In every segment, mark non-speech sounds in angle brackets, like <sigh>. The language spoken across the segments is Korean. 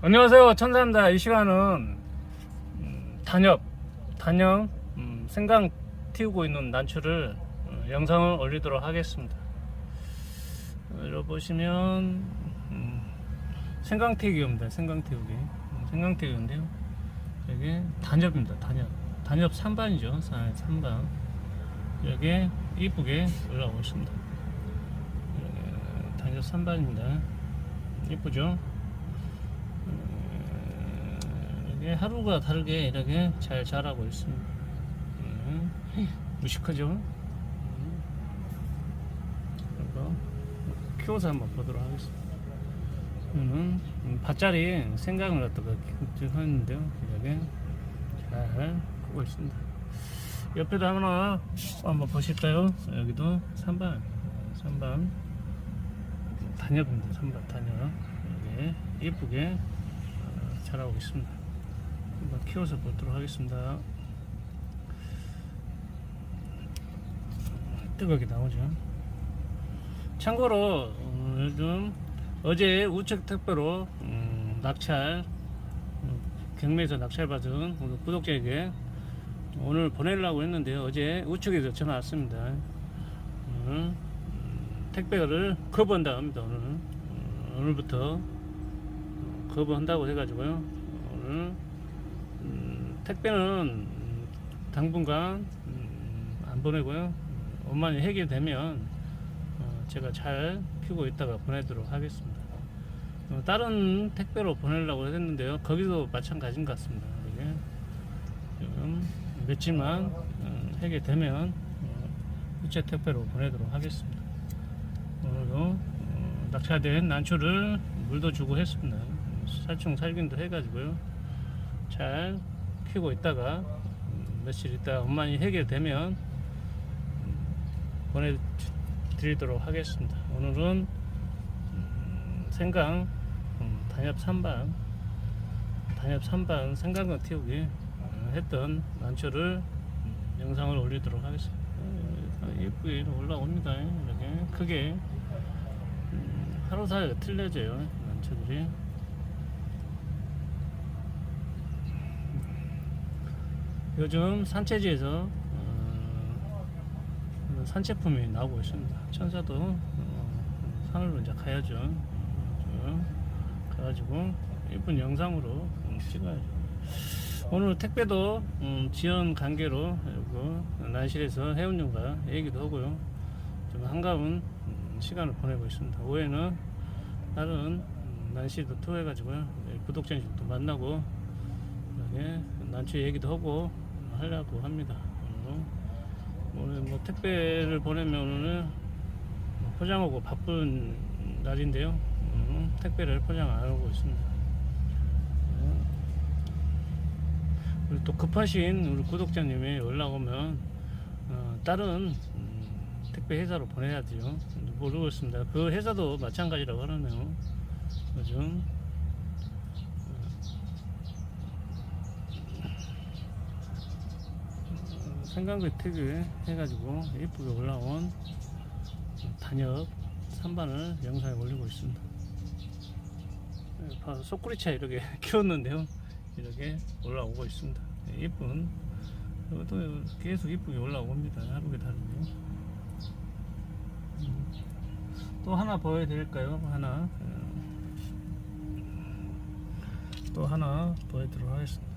안녕하세요 천사입니다. 이 시간은 음, 단엽 단영 음, 생강 틔우고 있는 난초를 어, 영상을 올리도록 하겠습니다. 어, 여기 보시면 음, 생강 튀기입니다. 생강 튀우기. 음, 생강 튀우기인데요. 여기 단엽입니다. 단엽. 단엽 3반이죠. 3반. 여기 이쁘게 올라오고 있습니다. 단엽 3반입니다. 이쁘죠 이게 하루가 다르게 이렇게 잘 자라고 있습니다. 음, 무식하죠? 음. 그리고 키워서 한번 보도록 하겠습니다. 이거는 음, 밭자리 생강을 갖다가 하는데요. 이렇게 잘 크고 있습니다. 옆에도 하나 한번 보실까요? 여기도 3반, 3반 단엽입니다. 3반 단엽. 이렇게 예쁘게 어, 자라고 있습니다. 한번 키워서 보도록 하겠습니다. 뜨겁게 나오죠. 참고로 어, 요즘 어제 우측 특보로 음, 낙찰 음, 경매에서 낙찰 받은 우리 구독자에게 오늘 보내려고 했는데요. 어제 우측에서 전화 왔습니다. 음, 택배를 거부한다 합니다. 오늘 어, 오늘부터 거부한다고 해가지고요. 오늘 음, 택배는 음, 당분간 음, 안 보내고요. 원만히 해결되면 어, 제가 잘 피고 있다가 보내도록 하겠습니다. 어, 다른 택배로 보내려고 했는데요. 거기도 마찬가지인 것 같습니다. 이게 지금 며칠만 어, 해결되면 어, 우체 택배로 보내도록 하겠습니다. 오늘도 어, 낙찰된 난초를 물도 주고 했습니다. 살충 살균도 해가지고요. 잘 키우고 있다가 음, 며칠 있다가 원만히 해결되면 음, 보내드리도록 하겠습니다. 오늘은 음, 생강 음, 단엽 3반 단엽 3반 생강과 튀우기 어, 했던 난초를 음, 영상을 올리도록 하겠습니다. 어, 예쁘게 올라옵니다. 이렇게 크게 음, 하루 사이가 틀려져요. 난초들이. 요즘 산채지에서 어, 산채품이 나오고 있습니다. 천사도 어, 산으로 이제 가야죠. 어, 가가지고 예쁜 영상으로 음, 찍어야죠. 오늘 택배도 음, 지연 관계로 그리고 난실에서 해운용과 얘기도 하고요. 좀 한가운 음, 시간을 보내고 있습니다. 오후에는 다른 음, 난실도 투어해가지고요. 구독자님도 만나고 난초 얘기도 하고 하려고 합니다. 오늘, 오늘 뭐 택배를 보내면 오늘 포장하고 바쁜 날인데요. 오늘 택배를 포장 안 하고 있습니다. 네. 그리고 또 급하신 우리 구독자님이 연락 오면 어, 다른 음, 택배 회사로 보내야 돼요. 모르겠습니다. 그 회사도 마찬가지라고 하네요. 요즘 생강배 특유 해가지고 예쁘게 올라온 단엽 3반을 영상에 올리고 있습니다. 네, 봐, 소쿠리차 이렇게 <laughs> 키웠는데요. 이렇게 올라오고 있습니다. 네, 예쁜 또 계속 예쁘게 올라옵니다. 하루에 다르게. 음, 또 하나 보여드릴까요? 하나 음, 또 하나 보여드리도록 하겠습니다.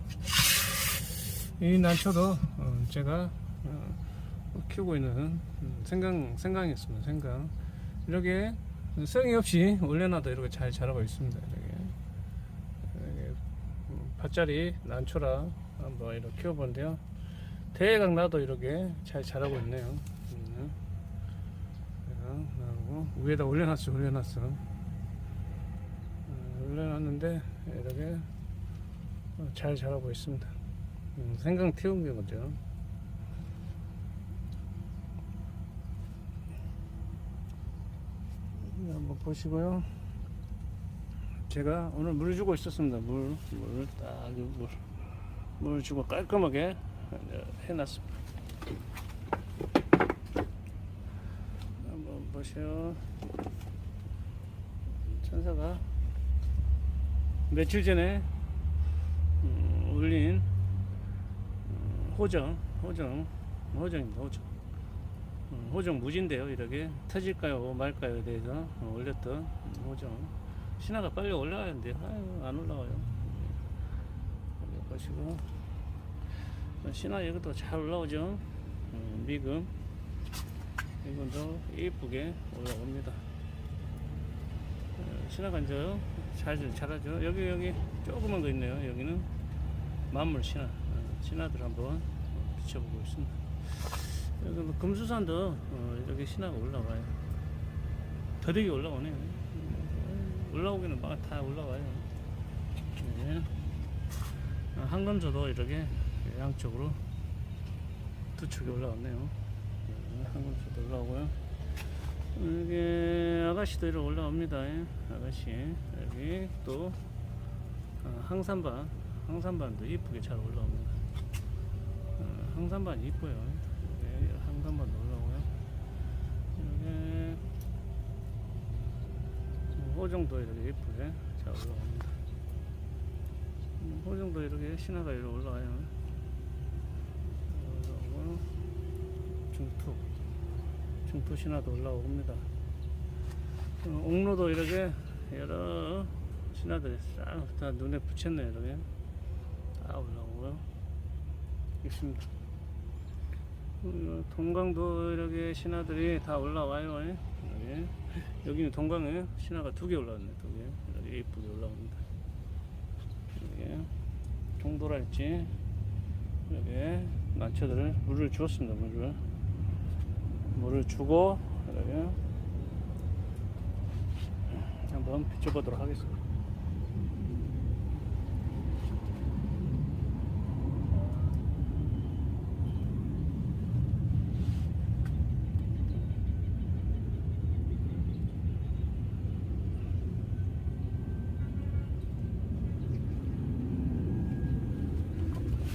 이 난초도 어, 제가 어, 키우고 있는 음, 생강 생강이었습니다. 생강 이렇게 성의 없이 올려놔도 이렇게 잘 자라고 있습니다. 이렇게, 이렇게 음, 밭자리 난초라 한번 이렇게 키워보는데요. 대강 나도 이렇게 잘 자라고 있네요. 음, 위에다 올려놨어, 올려놨어. 어, 올려놨는데 이렇게 어, 잘 자라고 있습니다. 음, 생강 태운 게 거죠. 네, 한번 보시고요. 제가 오늘 물 주고 있었습니다. 물, 물, 딱, 물, 물 주고 깔끔하게 해놨습니다. 한번 보시오. 천사가 며칠 전에 음, 올린 음, 호정, 호정, 호정입니다. 호정. 음, 호정 무진데요. 이렇게 터질까요, 말까요에 대해서 어, 올렸던 음, 호정. 신화가 빨리 올라가야 하는데 아유, 안 올라와요. 네. 보시고 신화 이것도 잘 올라오죠. 음, 미금 이건도 이쁘게 올라옵니다. 어, 신화가 이제 잘 자라죠. 여기 여기 조그만 거 있네요. 여기는 만물 신화. 어, 신화들 한번 비춰보고 있습니다. 여기 뭐 금수산도 어, 이렇게 신화가 올라와요. 더디게 올라오네요. 음, 올라오기는 막 다 올라와요. 네. 어, 한금조도 이렇게 양쪽으로 두 축이 올라왔네요. 네, 한금조도 올라오고요. 여기 아가씨도 이렇게 올라옵니다. 예. 아가씨 여기 또 어, 항산반 항산반도 이쁘게 잘 올라옵니다. 어, 항산반 이뻐요. 네, 항산반도 올라오고요. 여기 어, 호정도 이렇게 이쁘게 잘 올라옵니다. 음, 호정도 이렇게 신화가 이렇게 올라와요. 올라오고 중투 중투 신화도 올라옵니다. 어, 옥로도 이렇게 여러 신화들이 싹 다 눈에 붙였네요. 이렇게 다 올라오고요. 있습니다. 어, 동강도 이렇게 신화들이 다 올라와요. 예. 여기. 여기는 동강에 신화가 두 개 올라왔네. 두 개. 이렇게 예쁘게 올라옵니다. 이렇게 종도랄지 이렇게 난초들을 물을 주었습니다. 물을 물을 주고 이렇게 한번 비춰보도록 하겠습니다.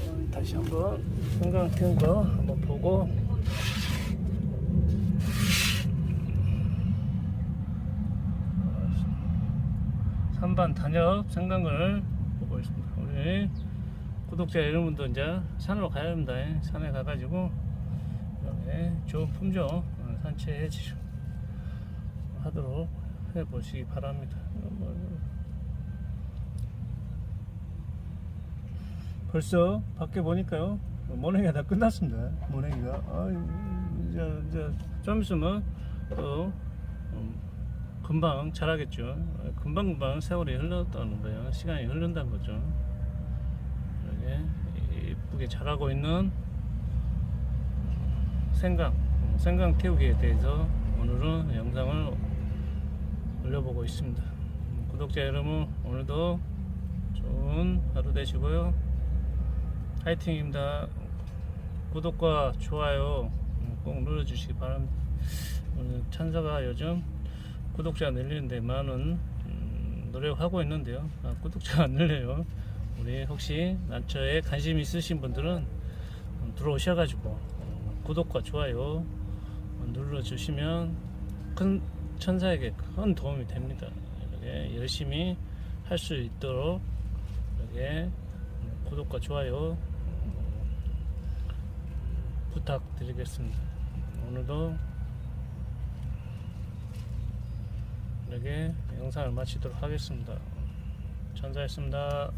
어, 다시 한번 생강 태운 거 한번 보고 산반 단엽 생강을 보고 있습니다. 우리 구독자 여러분도 이제 산으로 가야 합니다. 예. 산에 가가지고 좋은 품종 어, 산채 하도록 해보시기 바랍니다. 뭐, 벌써 밖에 보니까요 모내기가 다 끝났습니다. 모내기가 아유, 이제 이제 좀 있으면 또 음, 금방 자라겠죠. 금방 금방 세월이 흘렀다는 거예요. 시간이 흐른다는 거죠. 이렇게 이쁘게 자라고 있는 생강 생강 태우기에 대해서 오늘은 영상을 올려보고 있습니다. 음, 구독자 여러분 오늘도 좋은 하루 되시고요. 파이팅입니다. 구독과 좋아요 음, 꼭 눌러주시기 바랍니다. 오늘 찬사가 요즘 구독자 늘리는데 많은 음, 노력하고 있는데요. 아, 구독자가 안 늘려요. 우리 혹시 난처에 관심 있으신 분들은 음, 들어오셔가지고 음, 구독과 좋아요 음, 눌러주시면 큰 천사에게 큰 도움이 됩니다. 이렇게 열심히 할 수 있도록 이렇게 음, 구독과 좋아요 부탁드리겠습니다. 오늘도 이렇게 영상을 마치도록 하겠습니다. 천사였습니다.